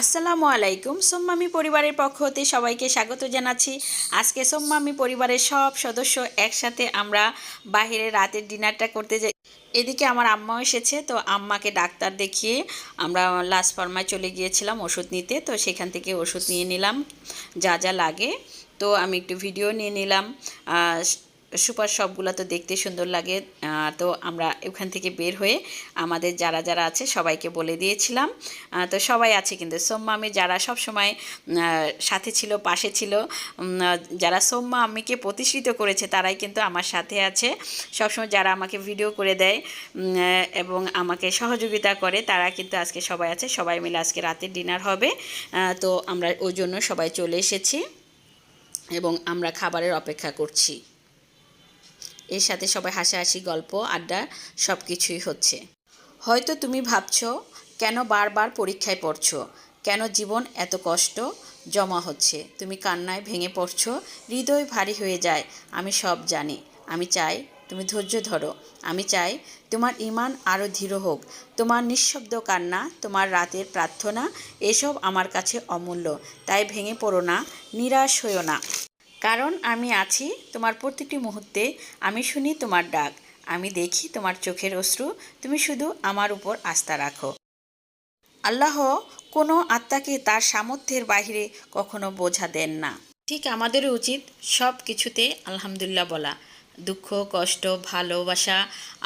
আসসালামু আলাইকুম। সোম্মামি পরিবারের পক্ষ হতে সবাইকে স্বাগত জানাচ্ছি। আজকে সোম্মামি পরিবারের সব সদস্য একসাথে আমরা বাইরে রাতের ডিনারটা করতে যাই। এদিকে আমার আম্মা এসেছে, তো আম্মাকে ডাক্তার দেখিয়ে আমরা লাস্ট ফার্মায় চলে গিয়েছিলাম ওষুধ নিতে, তো সেখান থেকে ওষুধ নিয়ে নিলাম, যা যা লাগে। তো আমি একটু ভিডিও নিয়ে নিলাম। সুপার শপগুলো তো দেখতে সুন্দর লাগে। তো আমরা ওখান থেকে বের হয়ে আমাদের যারা যারা আছে সবাইকে বলে দিয়েছিলাম। তো সবাই আছে কিন্তু। সোম্মা আমি যারা সব সময় সাথে ছিল, পাশে ছিল যারা সোম্মা আম্মিকে প্রতিষ্ঠিত করেছে তারাই কিন্তু আমার সাথে আছে। সবসময় যারা আমাকে ভিডিও করে দেয় এবং আমাকে সহযোগিতা করে তারা কিন্তু আজকে সবাই আছে। সবাই মিলে আজকে রাতের ডিনার হবে। তো আমরা ওই জন্য সবাই চলে এসেছি এবং আমরা খাবারের অপেক্ষা করছি। এর সাথে সবাই হাসাহাসি, গল্প, আড্ডা সব কিছুই হচ্ছে। হয়তো তুমি ভাবছ, কেন বারবার পরীক্ষায় পড়ছো? কেন জীবন এত কষ্ট? জমা হচ্ছে। তুমি কান্নায় ভেঙে পড়ছো, হৃদয় ভারী হয়ে যায়। আমি সব জানি। আমি চাই তুমি ধৈর্য ধরো। আমি চাই তোমার ইমান আরও ধীর হোক। তোমার নিঃশব্দ কান্না, তোমার রাতের প্রার্থনা, এসব আমার কাছে অমূল্য। তাই ভেঙে পড়ো না, নিরাশ হইও না। কারণ আমি আছি তোমার প্রতিটি মুহূর্তে। আমি শুনি তোমার ডাক, আমি দেখি তোমার চোখের অশ্রু, তুমি শুধু আমার উপর আস্থা রাখো। আল্লাহ কোনো আত্মাকে তার সামর্থ্যের বাইরে কখনো বোঝা দেন না। ঠিক আমাদেরও উচিত সব কিছুতে আলহামদুলিল্লাহ বলা। দুঃখ, কষ্ট, ভালোবাসা,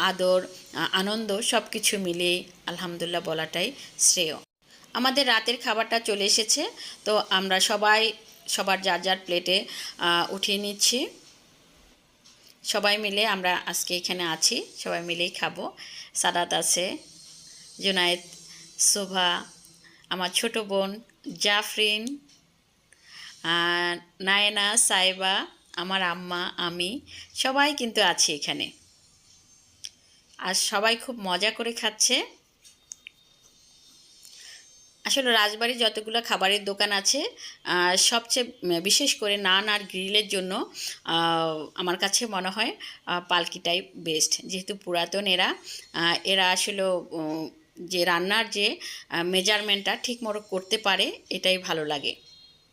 আদর আনন্দ সব কিছু মিলিয়ে আলহামদুলিল্লাহ বলাটাই শ্রেয়। আমাদের রাতের খাবারটা চলে এসেছে, তো আমরা সবাই সবার যার যার প্লেটে উঠিয়ে নিচ্ছি। সবাই মিলে আমরা আজকে এখানে আছি, সবাই মিলেই খাব। সাদাত আছে, জুনায়েদ, শোভা, আমার ছোট বোন, জাফরিন নায়না সাইবা আমার আম্মা, আমি, সবাই কিন্তু আছি এখানে। আর সবাই খুব মজা করে খাচ্ছে। আসলে রাজবাড়ির যতগুলো খাবারের দোকান আছে সবচেয়ে বিশেষ করে নান আর গ্রিলের জন্য আমার কাছে মনে হয় পালকিটাই বেস্ট যেহেতু পুরাতন এরা এরা আসলে যে রান্নার যে মেজারমেন্টটা ঠিক মতো করতে পারে, এটাই ভালো লাগে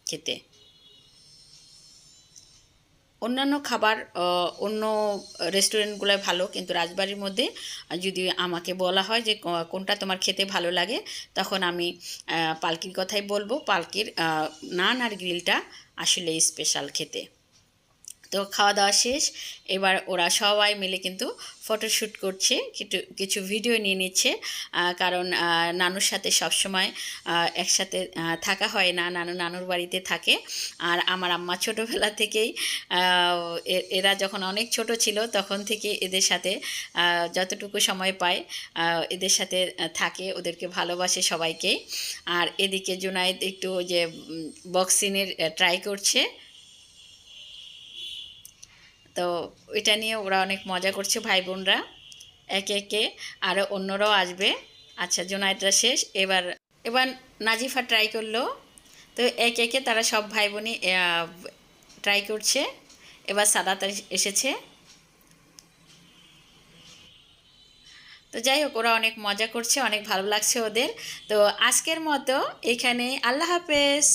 খেতে। অন্যান্য খাবার অন্য রেস্টুরেন্টগুলো ভালো, কিন্তু রাজবাড়ির মধ্যে যদি আমাকে বলা হয় যে কোনটা তোমার খেতে ভালো লাগে, তখন আমি পালকির কথাই বলব। পালকির নান আর গ্রিলটা আসলে স্পেশাল খেতে। তো খাওয়া দাওয়া শেষ। এবার ওরা সবাই মিলে কিন্তু ফটোশ্যুট করছে, কিছু কিছু ভিডিও নিয়ে নিচ্ছে। কারণ নানুর সাথে সবসময় একসাথে থাকা হয় না, নানু নানুর বাড়িতে থাকে। আর আমার আম্মা ছোটোবেলা থেকেই এরা যখন অনেক ছোট ছিল, তখন থেকে এদের সাথে যতটুকু সময় পায় এদের সাথে থাকে, ওদেরকে ভালোবাসে সবাইকে। আর এদিকে জুনাইদ একটু ওই যে বক্সিংয়ের ট্রাই করছে। তো এটা নিয়ে ওরা অনেক মজা করছে ভাই বোনরা একে একে আরও অন্যরাও আসবে। আচ্ছা জোনাইটরা শেষ। এবার এবার নাজিফা ট্রাই করল। তো একে একে তারা সব ভাই বোনই ট্রাই করছে। এবার সাদাত এসেছে। তো যাই হোক, ওরা অনেক মজা করছে, অনেক ভালো লাগছে ওদের। তো আজকের মতো এখানে আল্লাহ হাফেজ।